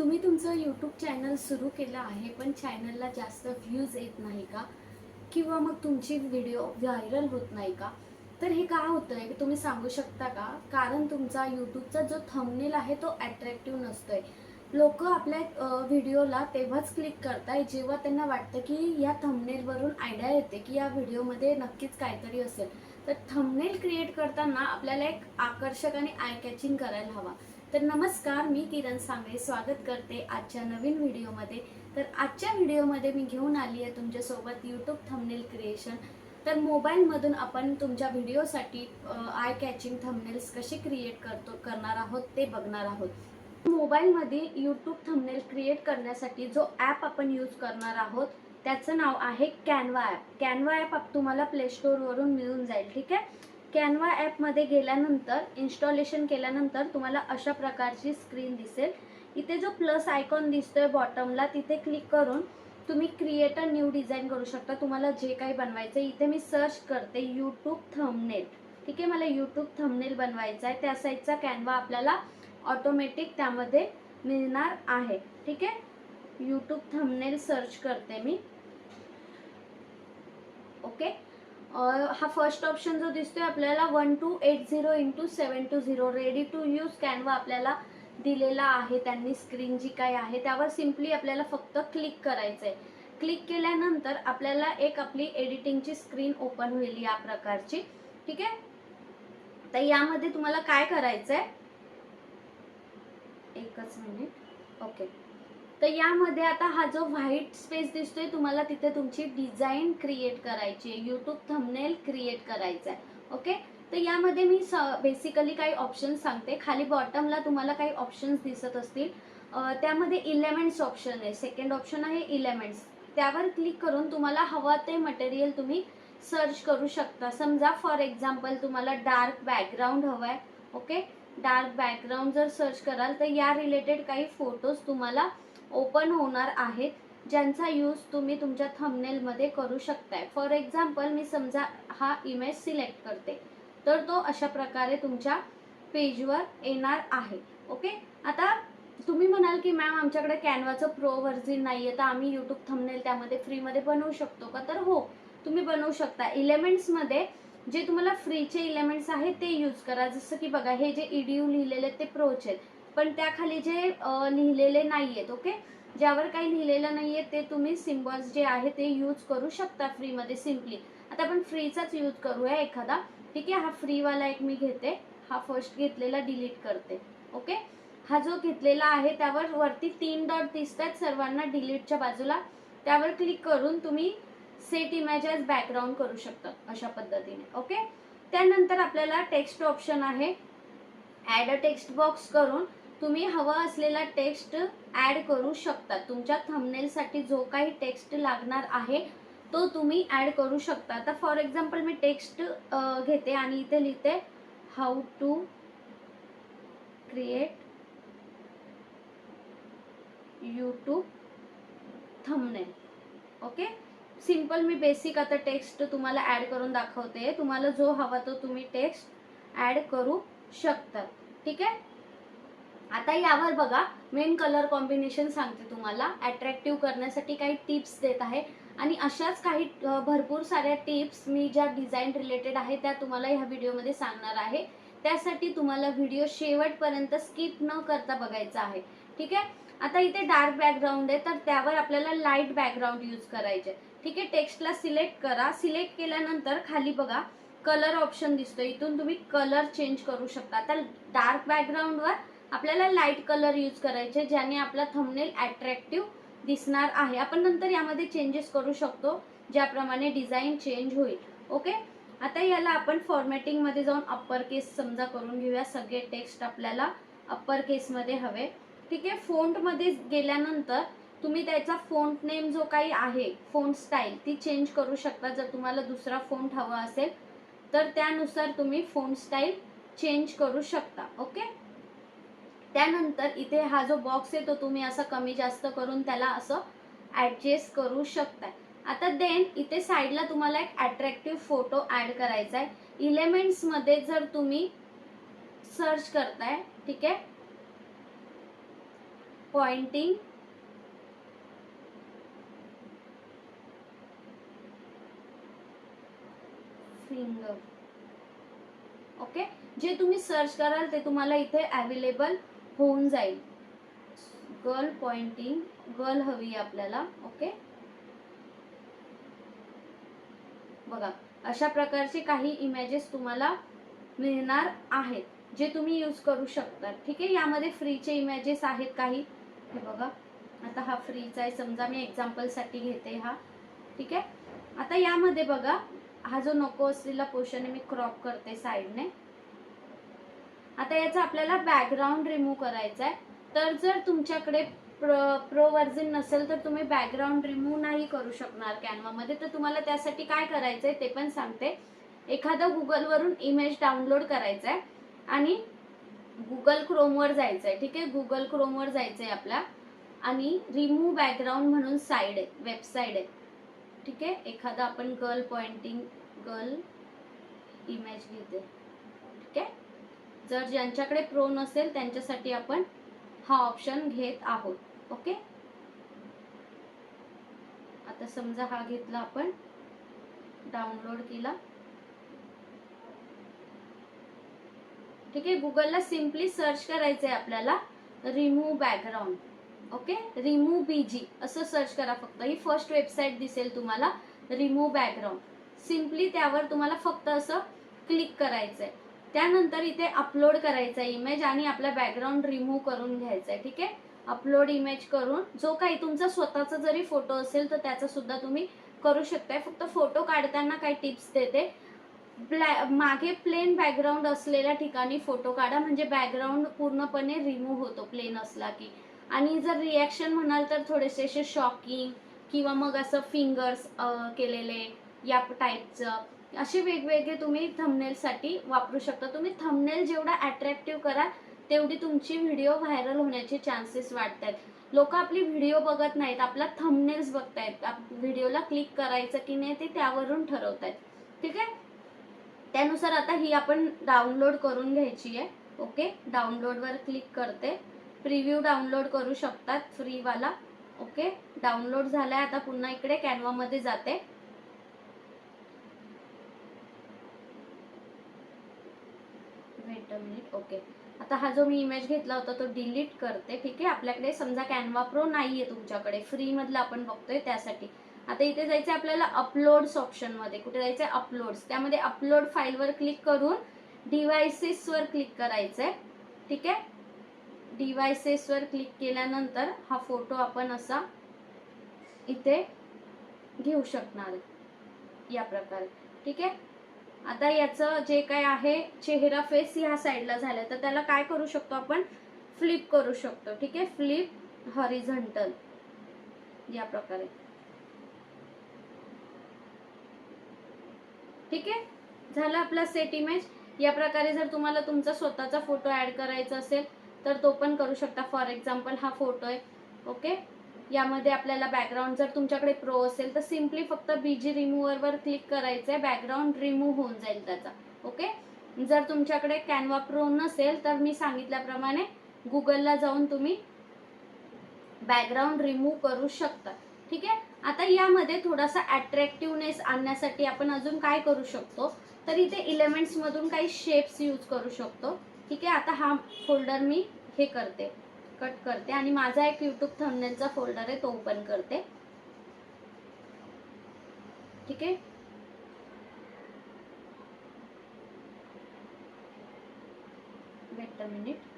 तुम्ही तुमचं YouTube channel सुरू केलं आहे पण चॅनलला जास्त व्ह्यूज येत नाही का? किंवा मग तुमची व्हिडिओ व्हायरल होत नाही का? तर हे का होतं आहे तुम्ही सांगू शकता का? कारण तुमचा यूट्यूबचा जो थंबनेल आहे तो अट्रॅक्टिव्ह आहे लोक आपल्या व्हिडिओला तेव्हाच क्लिक करताय जेव्हा त्यांना वाटतं की या थंबनेलवरून आयडिया येते की या व्हिडिओमध्ये नक्कीच काहीतरी असेल. तर थंबनेल क्रिएट करताना आपल्याला एक आकर्षक आणि आय कॅचिंग करायला हवा. तर नमस्कार मी किरण सांगळे स्वागत करते आजच्या नवीन व्हिडिओमध्ये. तर आजच्या व्हिडिओमध्ये मी घेऊन आली आहे तुमच्यासोबत यूट्यूब थंबनेल क्रिएशन तर मोबाईलमधून आपण तुमच्या व्हिडिओसाठी आय कॅचिंग थंबनेल्स कसे क्रिएट करतो करणार आहोत ते बघणार आहोत. मोबाईलमध्ये यूट्यूब थंबनेल क्रिएट करण्यासाठी जो ॲप आपण यूज करणार आहोत त्याचं नाव आहे कॅनवा ॲप कॅनवा ॲप तुम्हाला प्लेश्टोअरवरून मिळून जाईल ठीक आहे? कॅनवा ॲपमध्ये गेल्यानंतर इन्स्टॉलेशन केल्यानंतर तुम्हाला अशा प्रकारची स्क्रीन दिसेल. इथे जो प्लस आयकॉन दिसतोय बॉटमला तिथे क्लिक करून तुम्ही क्रिएट अ न्यू डिझाईन करू शकता. तुम्हाला जे काही बनवायचं आहे इथे मी सर्च करते यूट्यूब थंबनेल ठीक आहे मला यूट्यूब थंबनेल बनवायचा आहे. त्या साईजचा कॅनवा आपल्याला ऑटोमॅटिक त्यामध्ये मिळणार आहे. ठीक आहे? यूट्यूब थंबनेल सर्च करते मी. ओके हा फर्स्ट ऑप्शन जो दिसतोय आपल्याला one two eight zero into seven two zero ready to use Canva आपल्याला दिलेला आहे त्यांनी स्क्रीन जी काय आहे त्यावर सिम्पली आपल्याला फक्त क्लिक करायचं आहे क्लिक केल्यानंतर आपल्याला एक आपली एडिटिंगची स्क्रीन ओपन होईल या प्रकारची. ठीक आहे? तर यामध्ये तुम्हाला काय करायचं आहे एकच मिनिट ओके तर यामध्ये आता हा जो व्हाईट स्पेस दिसतोय तुम्हाला तिथे तुमची डिझाईन क्रिएट करायची आहे. यूट्यूब थंबनेल क्रिएट करायचा आहे ओके तर यामध्ये मी स बेसिकली काही ऑप्शन्स सांगते. खाली बॉटमला तुम्हाला काही ऑप्शन्स दिसत असतील. त्यामध्ये इलेमेंट्स ऑप्शन आहे. सेकंड ऑप्शन आहे इलेमेंट्स त्यावर क्लिक करून तुम्हाला हवं ते मटेरियल तुम्ही सर्च करू शकता. समजा फॉर एक्झाम्पल तुम्हाला डार्क बॅकग्राऊंड हवं आहे ओके डार्क बॅकग्राऊंड जर सर्च कराल तर या रिलेटेड काही फोटोज तुम्हाला ओपन होणार आहेत ज्यांचा यूज तुम्ही तुमच्या थंबनेलमध्ये करू शकताय. फॉर एक्झाम्पल मी समजा हा इमेज सिलेक्ट करते तर तो अशा प्रकारे तुमच्या पेजवर येणार आहे. ओके आता तुम्ही म्हणाल की मॅम आमच्याकडे कॅनवाचं प्रो व्हर्जन नाही आहे तर आम्ही यूट्यूब थंबनेल त्यामध्ये फ्रीमध्ये बनवू शकतो का? तर हो तुम्ही बनवू शकता. इलेमेंट्समध्ये जे तुम्हाला फ्रीचे इलेमेंट्स आहेत ते यूज करा. जसं की बघा हे जे ईडीयू लिहिलेले आहेत ते प्रोचे आहेत. पण त्याखाली जे लिहिलेले नाही आहेत ओके? ज्यावर काही लिहिलेलं नाही आहे ते तुम्ही सिम्बॉल्स जे आहे ते यूज करू शकता फ्रीमध्ये सिम्पली. आता आपण फ्रीचाच यूज करूया एखादा. ठीक आहे हा फ्रीवाला एक मी घेते. हा फर्स्ट घेतलेला डिलीट करते. ओके? हा जो घेतलेला आहे त्यावर वरती तीन डॉट दिसतात सर्वांना डिलीटच्या बाजूला. त्यावर क्लिक करून तुम्ही सेट इमेज ॲज बॅकग्राऊंड करू शकता अशा पद्धतीने. ओके? त्यानंतर आपल्याला टेक्स्ट ऑप्शन आहे. ॲड अ टेक्स्ट बॉक्स करून तुम्ही हवा असलेला टेक्स्ट ॲड करू शकता. तुमच्या थंबनेलसाठी जो काही टेक्स्ट लागणार आहे तो तुम्ही ॲड करू शकता. आता फॉर एक्झाम्पल मी टेक्स्ट घेते आणि इथे लिहिते how to create YouTube thumbnail okay simple me basic आता टेक्स्ट तुम्हाला ॲड करून दाखवते. तुम्हाला जो हवा तो तुम्ही टेक्स्ट ॲड करू शकता. ठीक आहे? आता यावर बघा मेन कलर कॉम्बिनेशन सांगते तुम्हाला. अट्रॅक्टिव्ह करण्यासाठी काही टिप्स देत आहे. आणि अशाच काही भरपूर साऱ्या टिप्स मी ज्या डिझाईन रिलेटेड आहे त्या तुम्हाला ह्या व्हिडिओमध्ये सांगणार आहे. त्यासाठी तुम्हाला व्हिडिओ शेवटपर्यंत स्किप न करता बघायचा आहे. ठीक आहे? आता इथे डार्क बॅकग्राऊंड आहे तर त्यावर आपल्याला लाइट बॅकग्राऊंड यूज करायचे. ठीक आहे? टेक्स्टला सिलेक्ट करा. सिलेक्ट केल्यानंतर खाली बघा कलर ऑप्शन दिसतो इथून तुम्ही कलर चेंज करू शकता. आता डार्क बॅकग्राऊंडवर आपल्याला लाइट कलर यूज करायचे ज्याने आपला थंबनेल अट्रॅक्टिव्ह दिसणार आहे. आपण नंतर यामध्ये चेंजेस करू शकतो ज्याप्रमाणे डिझाईन चेंज होईल. ओके आता याला आपण फॉर्मॅटिंगमध्ये जाऊन अप्पर केस समजा करून घेऊया. सगळे टेक्स्ट आपल्याला अप्पर केसमध्ये हवे. ठीक आहे? फोंटमध्ये गेल्यानंतर तुम्ही त्याचा फोंट नेम जो काही आहे फोंट स्टाईल ती चेंज करू शकता. जर तुम्हाला दुसरा फोंट हवा असेल तर त्यानुसार तुम्ही फोंट स्टाईल चेंज करू शकता. ओके त्यानंतर इथे हा जो बॉक्स आहे तो तुम्ही असा कमी जास्त करून त्याला असं ॲडजस्ट करू शकताय. आता देन इथे साईडला तुम्हाला एक अट्रॅक्टिव्ह फोटो ॲड करायचा आहे इलेमेंट्समध्ये जर तुम्ही सर्च करताय ठीक आहे? पॉइंटिंग फिंगर ओके जे तुम्ही सर्च कराल ते तुम्हाला इथे अवेलेबल होऊन जाईल. गर्ल पॉइंटिंग गर्ल हवी आहे आपल्याला ओके बघा अशा प्रकारचे काही इमेजेस तुम्हाला मिळणार आहेत जे तुम्ही यूज करू शकता. ठीक आहे? यामध्ये फ्रीचे इमेजेस आहेत काही. हे बघा आता हा फ्रीचा आहे. समजा मी एक्झाम्पलसाठी घेते हा. ठीक आहे? आता यामध्ये बघा हा जो नको असलेला पोर्शन आहे मी क्रॉप करते साईडने आता याचा आपल्याला बॅकग्राऊंड रिमूव्ह करायचा आहे. तर जर तुमच्याकडे प्रो प्रो व्हर्जन नसेल तर तुम्ही बॅकग्राऊंड रिमूव्ह नाही करू शकणार कॅनवामध्ये तर तुम्हाला त्यासाठी काय करायचं आहे ते पण सांगते. एखादं गुगलवरून इमेज डाउनलोड करायचं आहे आणि गुगल क्रोमवर जायचं आहे ठीक आहे? गुगल क्रोमवर जायचं आहे आपल्या आणि रिमूव्ह बॅकग्राऊंड म्हणून साईड आहे वेबसाईट आहे. ठीक आहे? एखादा आपण गर्ल पॉइंटिंग गर्ल इमेज घेते. ठीक आहे? जर ज्यांच्याकडे प्रो नसेल त्यांच्यासाठी आपण हा ऑप्शन घेत आहोत. ओके आता समजा हा घेतला आपण. डाउनलोड केला. ठीक आहे? गुगलला सिम्पली सर्च करायचं आहे आपल्याला remove background okay remove BG असं सर्च करा फक्त. ही फर्स्ट वेबसाईट दिसेल तुम्हाला. रिमूव्ह बॅकग्राऊंड सिम्पली त्यावर तुम्हाला फक्त असं क्लिक करायचं आहे त्यानंतर इथे अपलोड करायचा इमेज आणि आपला बॅकग्राऊंड रिमूव्ह करून घ्यायचा आहे ठीक आहे? अपलोड इमेज करून जो काही तुमचा स्वतःचा जरी फोटो असेल तर त्याचा सुद्धा तुम्ही करू शकताय. फक्त फोटो काढताना काही टिप्स देते. ब्लॅ मागे प्लेन बॅकग्राऊंड असलेल्या ठिकाणी फोटो काढा म्हणजे बॅकग्राऊंड पूर्णपणे रिमूव्ह होतो प्लेन असला की. आणि जर रिॲक्शन म्हणाल तर थोडेसे असे शॉकिंग किंवा मग असं फिंगर्स केलेले या टाईपचं असे वेगवेगळे तुम्ही थंबनेलसाठी वापरू शकता. तुम्ही थंबनेल जेवढा अट्रॅक्टिव्ह करा तेवढी तुमची व्हिडिओ व्हायरल होण्याचे चान्सेस वाढतात. लोक आपली व्हिडिओ बघत नाहीत आपला थंबनेल्स बघतायत. व्हिडिओला क्लिक करायचं की नाही ते त्यावरून ठरवतायत. ठीक आहे? त्यानुसार आता ही आपण डाउनलोड करून घ्यायची आहे. ओके? डाउनलोडवर क्लिक करते. प्रिव्ह्यू डाउनलोड करू शकतात फ्रीवाला. ओके? डाउनलोड झालाय आता पुन्हा इकडे कॅनवामध्ये जाते. Wait minute okay. आता हा जो मी इमेज घेतला होता तो डिलीट करते ठीक आहे? आपल्याकडे समजा कॅनवा प्रो नाहीये तुमच्याकडे. फ्रीमधला आपण बघतोय त्यासाठी. आता इथे जायचं आपल्याला अपलोड्स ऑप्शनमध्ये कुठे जायचं आहे अपलोड्स त्यामध्ये अपलोड फाईलवर क्लिक करून डिव्हायसेसवर क्लिक करायचंय. ठीक आहे? डिव्हायसेसवर क्लिक केल्यानंतर हा फोटो आपण असा इथे घेऊ शकणार या प्रकारे. ठीक आहे? आता याचं जे काय आहे चेहरा फेस ह्या साईडला झालं तर त्याला काय करू शकतो आपण? फ्लिप करू शकतो. ठीक आहे? फ्लिप हॉरिझंटल या प्रकारे. ठीक आहे? झालं आपला सेट इमेज या प्रकारे जर तुम्हाला तुमचा स्वतःचा फोटो ऍड करायचा असेल तर तो पण करू शकता. फॉर एक्झाम्पल हा फोटो आहे. ओके यामध्ये आपल्याला बॅकग्राऊंड जर तुमच्याकडे प्रो असेल तर सिम्पली फक्त बीजी रिमूव्हरवर क्लिक करायचं आहे बॅकग्राऊंड रिमूव्ह होऊन जाईल त्याचा. ओके जर तुमच्याकडे कॅनवा प्रो नसेल तर मी सांगितल्याप्रमाणे गुगलला जाऊन तुम्ही बॅकग्राऊंड रिमूव्ह करू शकता. ठीक आहे? आता यामध्ये थोडासा अट्रॅक्टिव्हनेस आणण्यासाठी आपण अजून काय करू शकतो? तर इथे इलेमेंट्स मधून काही शेप्स यूज करू शकतो. ठीक आहे? आता हा फोल्डर मी हे करते. कट करते आणि माझा एक युट्यूब थंबनेलचा फोल्डर आहे तो ओपन करते. ठीक आहे? वेट अ मिनिट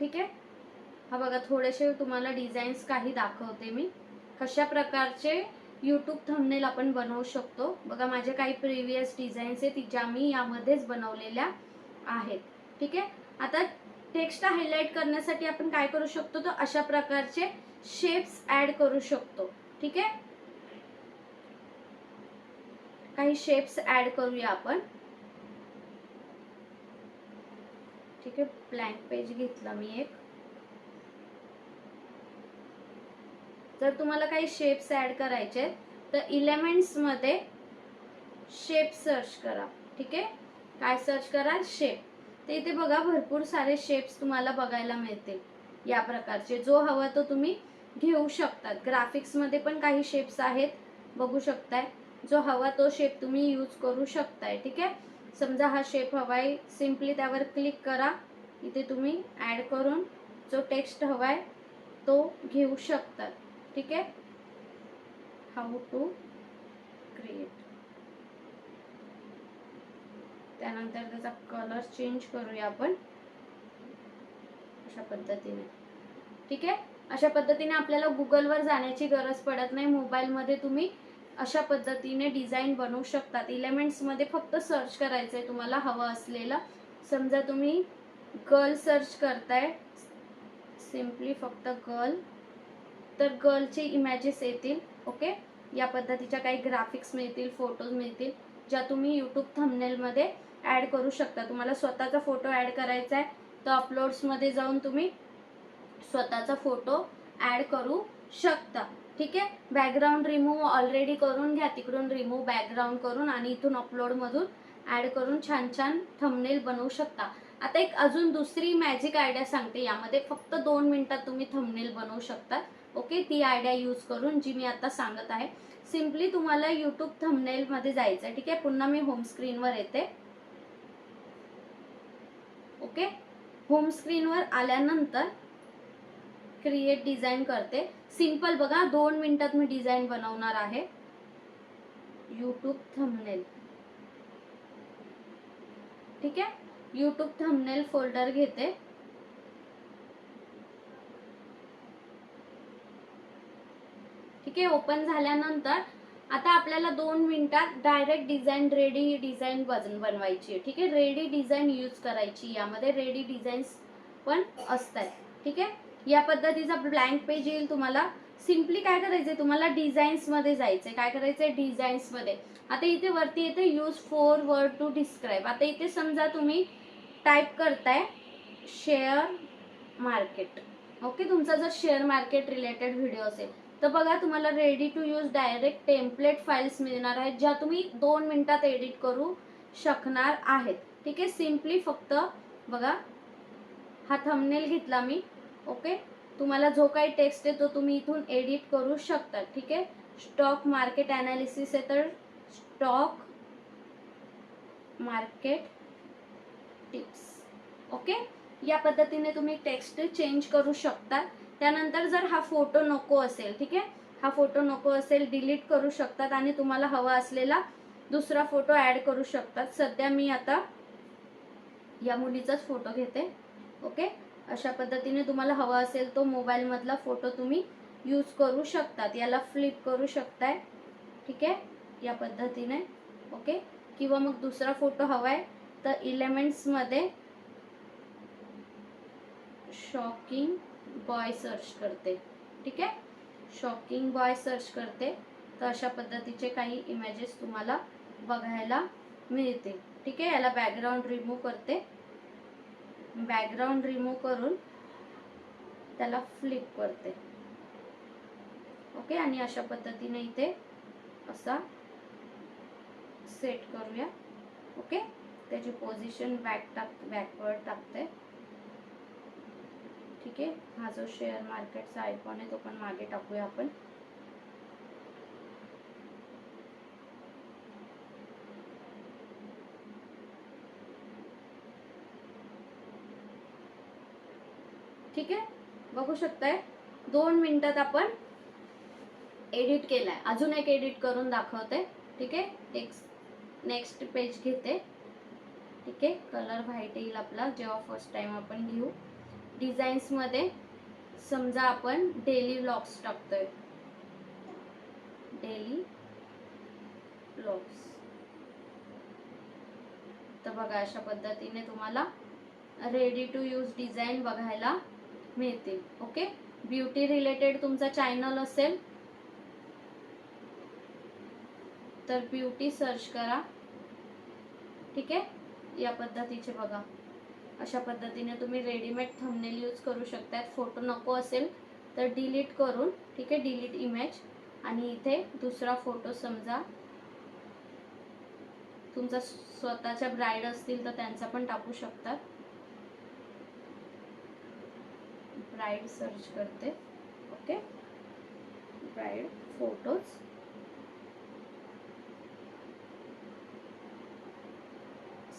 ठीक आहे? हा बघा थोडेसे तुम्हाला डिझाईन्स काही दाखवते मी. कशा प्रकारचे यूट्यूब थंबनेल आपण बनवू शकतो? बघा माझे काही प्रिव्हियस डिझाईन्स आहेत ज्या मी यामध्येच बनवलेल्या आहेत. ठीक आहे? आता टेक्स्ट हायलाइट करण्यासाठी आपण काय करू शकतो? तर अशा प्रकारचे शेप्स ऍड करू शकतो. ठीक आहे? काही शेप्स ऍड करूया आपण. ठीक आहे? ब्लँक पेज घेतला मी एक. जर तुम्हाला काही शेप्स ॲड करायचे आहेत, तर इलेमेंट्समध्ये शेप सर्च करा. ठीक आहे? काय सर्च करा शेप तर इथे बघा भरपूर सारे शेप्स तुम्हाला बघायला मिळतील. या प्रकारचे. जो हवा तो तुम्ही घेऊ शकतात ग्राफिक्समध्ये पण काही शेप्स आहेत. बघू शकताय. जो हवा तो शेप तुम्ही यूज करू शकताय. ठीक आहे? समजा हा शेप हवाय सिम्पली त्यावर क्लिक करा. इथे तुम्ही ॲड करून जो टेक्स्ट हवाय तो घेऊ शकतात. ठीक आहे हाऊ टू क्रिएट त्यानंतर त्याचा कलर चेंज करूया आपण. अशा पद्धतीने. ठीक आहे अशा पद्धतीने आपल्याला गुगलवर जाण्याची गरज पडत नाही. मोबाईलमध्ये तुम्ही अशा पद्धतीने डिझाईन बनवू शकतात. इलेमेंट्समध्ये फक्त सर्च करायचं आहे तुम्हाला हवं असलेलं. समजा तुम्ही गर्ल सर्च करताय. सिम्पली फक्त गर्ल तर गर्लचे इमॅजेस येतील ओके या पद्धतीच्या काही ग्राफिक्स मिळतील फोटोज मिळतील ज्या तुम्ही यूट्यूब थंबनेलमध्ये ॲड करू शकता. तुम्हाला स्वतःचा फोटो ॲड करायचा आहे तर अपलोड्समध्ये जाऊन तुम्ही स्वतःचा फोटो ॲड करू शकता. ठीक आहे? बॅकग्राऊंड रिमूव्ह ऑलरेडी करून घ्या तिकडून रिमूव्ह बॅकग्राऊंड करून आणि इथून अपलोडमधून ॲड करून छान छान थंबनेल बनवू शकता. आता एक अजून दुसरी मॅजिक आयडिया सांगते. यामध्ये फक्त दोन मिनटात तुम्ही थंबनेल बनवू शकता. ओके? ती आयडिया यूज करून जी मी आता सांगत आहे. सिम्पली तुम्हाला यूट्यूब थंबनेलमध्ये जायचं आहे ठीक आहे? पुन्हा मी होम स्क्रीनवर येते. ओके? होम स्क्रीनवर आल्यानंतर क्रिएट डिझाईन करते. सिंपल बघा दोन मिनिटात मी डिझाईन बनवणार आहे. यूट्यूब थंबनेल ठीक आहे? यूट्यूब थंबनेल फोल्डर घेते. ओके ओपन झाल्यानंतर आता आपल्याला दोन मिनिटात डायरेक्ट डिझाईन रेडी डिझाईन बनवायची आहे. ठीक आहे? रेडी डिझाईन यूज करायची. यामध्ये रेडी डिझाईन्स पण असतात. ठीक आहे? या पद्धतीचा ब्लँक पेज येईल तुम्हाला. सिम्पली काय करायचंय? तुम्हाला डिझाईन्समध्ये जायचंय. काय करायचंय? डिझाईन्समध्ये आता इथे वरती येते use four word to describe आता इथे समजा तुम्ही टाईप करताय शेअर मार्केट ओके तुमचा जर शेअर मार्केट रिलेटेड व्हिडिओ असेल तर बघा तुम्हाला ready to use direct template files मिळणार आहेत ज्या तुम्ही दोन मिनिटात एडिट करू शकणार आहेत. ठीक आहे? सिम्पली फक्त बघा हा थंबनेल घेतला मी. ओके तुम्हाला जो काही टेक्स्ट आहे तो तुम्ही इथून एडिट करू शकता. ठीक आहे? स्टॉक मार्केट अनालिसिस आहे तर स्टॉक मार्केट टिप्स ओके या पद्धतीने तुम्ही टेक्स्ट चेंज करू शकता. त्यानंतर जर हा फोटो नको असेल ठीक आहे? हा फोटो नको असेल डिलीट करू शकतात आणि तुम्हाला हवा असलेला दुसरा फोटो ॲड करू शकतात. सध्या मी आता या मुलीचाच फोटो घेते ओके? अशा पद्धतीने तुम्हाला हवा असेल तो मोबाईलमधला फोटो तुम्ही यूज करू शकतात. याला फ्लिप करू शकताय ठीक आहे? या पद्धतीने ओके? किंवा मग दुसरा फोटो हवा आहे तर इलेमेंट्समध्ये शॉकिंग बॉय सर्च करते. ठीक आहे? शॉकिंग बॉय सर्च करते. तर अशा पद्धतीचे काही इमेजेस तुम्हाला बघायला मिळते. ठीक आहे? याला बॅकग्राऊंड रिमूव्ह करते. बॅकग्राऊंड रिमूव्ह करून त्याला फ्लिप करते. ओके आणि अशा पद्धतीने इथे असा सेट करूया. ओके त्याची पोझिशन बॅक टाक बॅकवर्ड टाकते. ठीक आहे? हा जो शेअर मार्केटचा आयकॉन आहे तो पण मागे टाकूया आपण. ठीक आहे? बघू शकताय. दोन मिनिटात आपण एडिट केलाय. अजून एक एडिट करून दाखवते. ठीक आहे? एक नेक्स्ट पेज घेते. ठीक आहे? कलर व्हाईट येईल आपला. जेव्हा फर्स्ट टाइम आपण घेऊ. डिझाईन्समध्ये समजा आपण डेली व्लॉग्स टाकतोय. डेली व्लॉग्स तर बघा अशा पद्धतीने तुम्हाला रेडी टू यूज डिझाईन बघायला मिळतील. ओके ब्युटी रिलेटेड तुमचा चॅनल असेल तर ब्युटी सर्च करा. ठीक आहे? या पद्धतीचे बघा. अशा पद्धतीने तुम्ही रेडीमेड थंबनेल यूज करू शकतात फोटो नको असेल तर डिलीट करून ठीक आहे डिलीट इमेज आणि इथे दुसरा फोटो समजा तुमचा स्वतःच्या ब्राईड असतील तर त्यांचा पण टाकू शकतात. ब्राईड सर्च करते. ओके ब्राईड फोटोज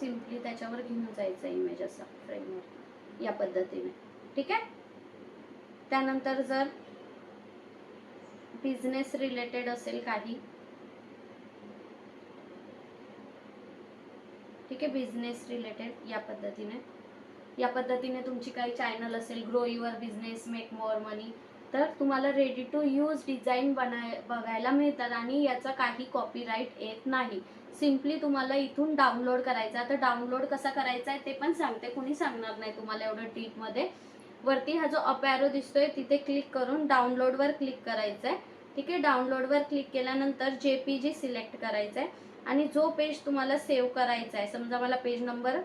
सिम्पली त्याच्यावर घेऊन जायचं इमेज असा फ्रेमवर या पद्धतीने. ठीक आहे? त्यानंतर जर बिझनेस रिलेटेड असेल काही ठीक आहे? बिझनेस रिलेटेड या पद्धतीने. या पद्धतीने तुमची काही चॅनल असेल grow your business make more money तर तुम्हाला रेडी टू यूज डिझाईन बनाय बघायला मिळतात आणि याचा काही कॉपीराईट येत नाही. सिम्पली तुम्हाला इथून डाउनलोड करायचा तर डाउनलोड कसा करायचा आहे ते पण सांगते. कुणी सांगणार नाही तुम्हाला एवढं टीपमध्ये वरती हा जो अपॅरो दिसतोय तिथे क्लिक करून डाउनलोडवर क्लिक करायचं आहे ठीक आहे? डाउनलोडवर क्लिक केल्यानंतर जे पी जी सिलेक्ट करायचं आहे आणि जो पेज तुम्हाला सेव्ह करायचा आहे समजा मला पेज नंबर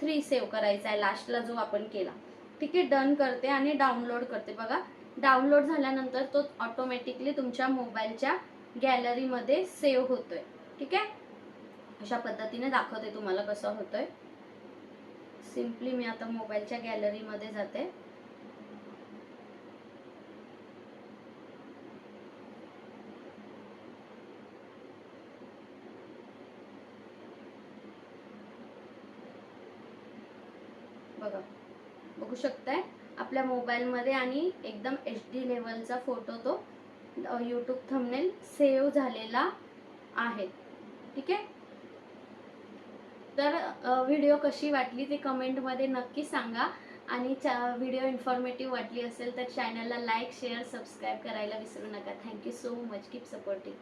थ्री सेव्ह करायचा आहे लास्टला जो आपण केला. ठीक आहे? डन करते आणि डाउनलोड करते. बघा डाउनलोड झाल्यानंतर तो ऑटोमॅटिकली तुमच्या मोबाईलच्या गॅलरीमध्ये सेव्ह होतोय. ठीक आहे? अशा पद्धतीने दाखवते तुम्हाला कसं होतंय. सिम्पली मी आता मोबाईलच्या गॅलरीमध्ये जाते. बघा बघू शकताय आपल्या मोबाईलमध्ये आणि एकदम एच डी लेवलचा फोटो तो यूट्यूब थंबनेल सेव्ह झालेला आहे. ठीक आहे? तर व्हिडिओ कशी वाटली ते कमेंटमध्ये नक्की सांगा. आणि चा व्हिडिओ इन्फॉर्मेटिव्ह वाटली असेल तर चॅनलला लाईक शेअर सबस्क्राईब करायला विसरू नका. Thank you so much keep supporting